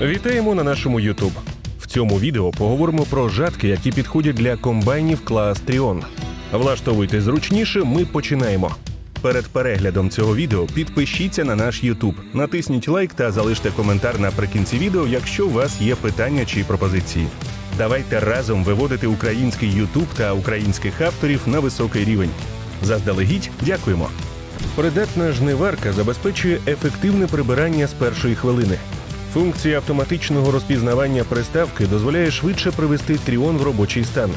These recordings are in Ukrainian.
на нашому YouTube. В цьому відео поговоримо про жатки, які підходять для комбайнів клас Тріон. Влаштовуйте зручніше, ми починаємо. Перед переглядом цього відео підпишіться на наш YouTube, натисніть лайк та залиште коментар наприкінці відео, якщо у вас є питання чи пропозиції. Давайте разом виводити український YouTube та українських авторів на високий рівень. Заздалегідь дякуємо. Придатна жниварка забезпечує ефективне прибирання з першої хвилини. Функція автоматичного розпізнавання приставки дозволяє швидше привести тріон в робочий стан.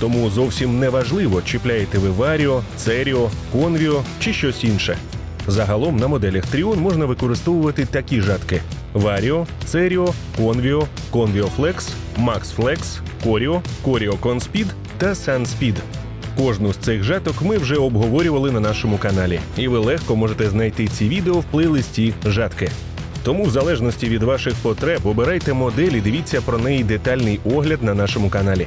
Тому зовсім не важливо, чіпляєте ви Варіо, Церіо, Конвіо чи щось інше. Загалом на моделях Тріон можна використовувати такі жатки: Варіо, Церіо, Конвіо, Конвіо Flex, Max Flex, Коріо, Коріо Conspeed та SunSpeed. Кожну з цих жаток ми вже обговорювали на нашому каналі, і ви легко можете знайти ці відео в плейлисті жатки. Тому, в залежності від ваших потреб, обирайте модель і дивіться про неї детальний огляд на нашому каналі.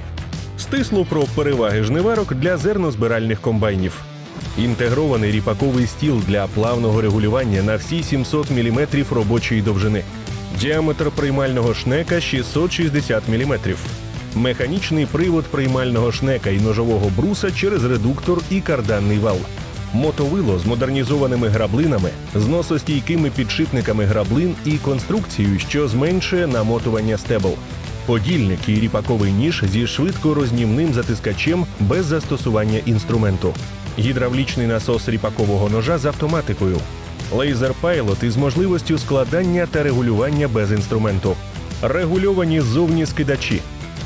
Стисло про переваги жниварок для зернозбиральних комбайнів. Інтегрований ріпаковий стіл для плавного регулювання на всі 700 мм робочої довжини. Діаметр приймального шнека 660 мм. Механічний привод приймального шнека і ножового бруса через редуктор і карданний вал. Мотовило з модернізованими граблинами, зносостійкими підшипниками граблин і конструкцією, що зменшує намотування стебл. Подільник і ріпаковий ніж зі швидко рознімним затискачем без застосування інструменту. Гідравлічний насос ріпакового ножа з автоматикою. Лейзер пайлот із можливістю складання та регулювання без інструменту. Регульовані ззовні скидачі.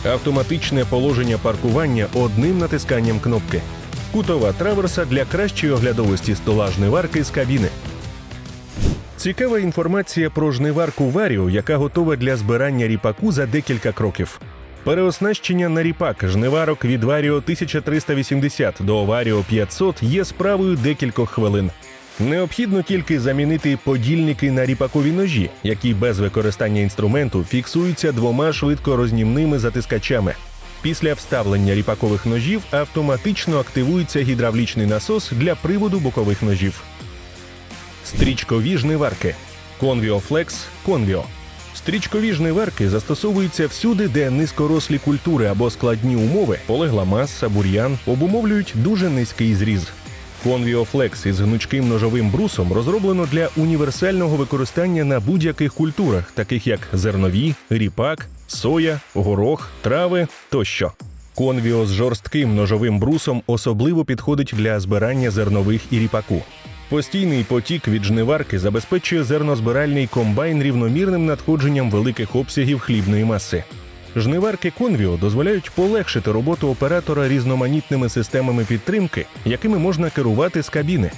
Автоматичне положення паркування одним натисканням кнопки. Кутова траверса для кращої оглядовості стола жниварки з кабіни. Цікава інформація про жниварку Варіо, яка готова для збирання ріпаку за декілька кроків. Переоснащення на ріпак жниварок від Варіо 1380 до Варіо 500 є справою декількох хвилин. Необхідно тільки замінити подільники на ріпакові ножі, які без використання інструменту фіксуються двома швидко рознімними затискачами. Після вставлення ріпакових ножів автоматично активується гідравлічний насос для приводу бокових ножів. Стрічкові жниварки Convio Flex Convio. Стрічкові жниварки застосовуються всюди, де низькорослі культури або складні умови, полегла маса, бур'ян обумовлюють дуже низький зріз. Convio Flex із гнучким ножовим брусом розроблено для універсального використання на будь-яких культурах, таких як зернові, ріпак, соя, горох, трави тощо. Конвіо з жорстким ножовим брусом особливо підходить для збирання зернових і ріпаку. Постійний потік від жниварки забезпечує зернозбиральний комбайн рівномірним надходженням великих обсягів хлібної маси. Жниварки Конвіо дозволяють полегшити роботу оператора різноманітними системами підтримки, якими можна керувати з кабіни.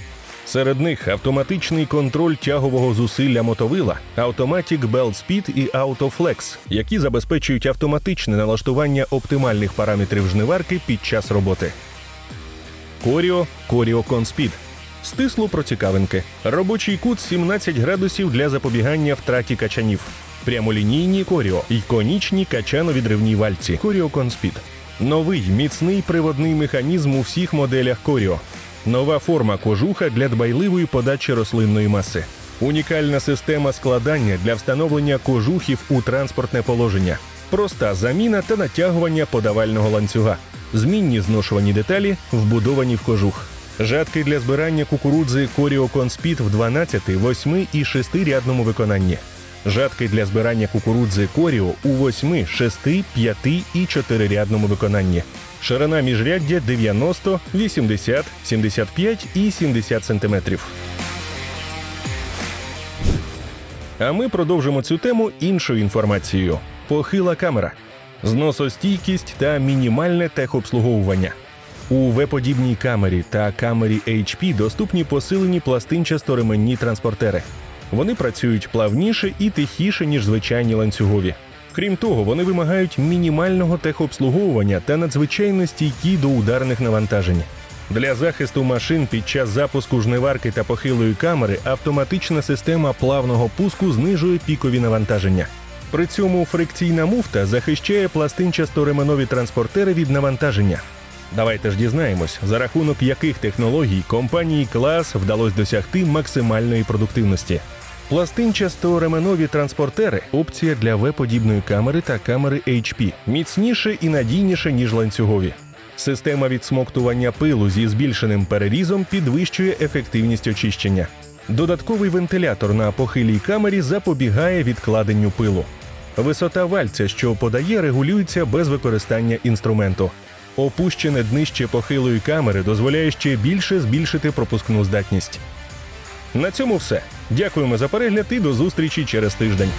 Серед них автоматичний контроль тягового зусилля мотовила, Automatic Belt Speed і AutoFlex, які забезпечують автоматичне налаштування оптимальних параметрів жниварки під час роботи. Коріо Коріо Conspeed. Стисло про цікавинки. Робочий кут 17 градусів для запобігання втраті качанів. Прямолінійні коріо і конічні качановідривні вальці. Коріо Conspeed. Новий міцний приводний механізм у всіх моделях Коріо. Нова форма кожуха для дбайливої подачі рослинної маси. Унікальна система складання для встановлення кожухів у транспортне положення. Проста заміна та натягування подавального ланцюга. Змінні зношувані деталі вбудовані в кожух. Жатки для збирання кукурудзи Коріо Конспіт в 12, 8 і 6 рядному виконанні. Жатки для збирання кукурудзи Коріо у 8, 6, 5 і 4 рядному виконанні. Ширина міжряддя 90, 80, 75 і 70 сантиметрів. А ми продовжимо цю тему іншою інформацією: похила камера, зносостійкість та мінімальне техобслуговування. У В-подібній камері та камері HP доступні посилені пластинчасто-ременні транспортери. Вони працюють плавніше і тихіше, ніж звичайні ланцюгові. Крім того, вони вимагають мінімального техобслуговування та надзвичайно стійкі до ударних навантажень. Для захисту машин під час запуску жниварки та похилої камери автоматична система плавного пуску знижує пікові навантаження. При цьому фрикційна муфта захищає пластинчасто-ременові транспортери від навантаження. Давайте ж дізнаємось, за рахунок яких технологій компанії клас вдалося досягти максимальної продуктивності. Пластинчасто ременові транспортери опція для В-подібної камери та камери HP, міцніше і надійніше, ніж ланцюгові. Система відсмоктування пилу зі збільшеним перерізом підвищує ефективність очищення. Додатковий вентилятор на похилій камері запобігає відкладенню пилу. Висота вальця, що подає, регулюється без використання інструменту. Опущене днище похилої камери дозволяє ще більше збільшити пропускну здатність. На цьому все. Дякуємо за перегляд і до зустрічі через тиждень.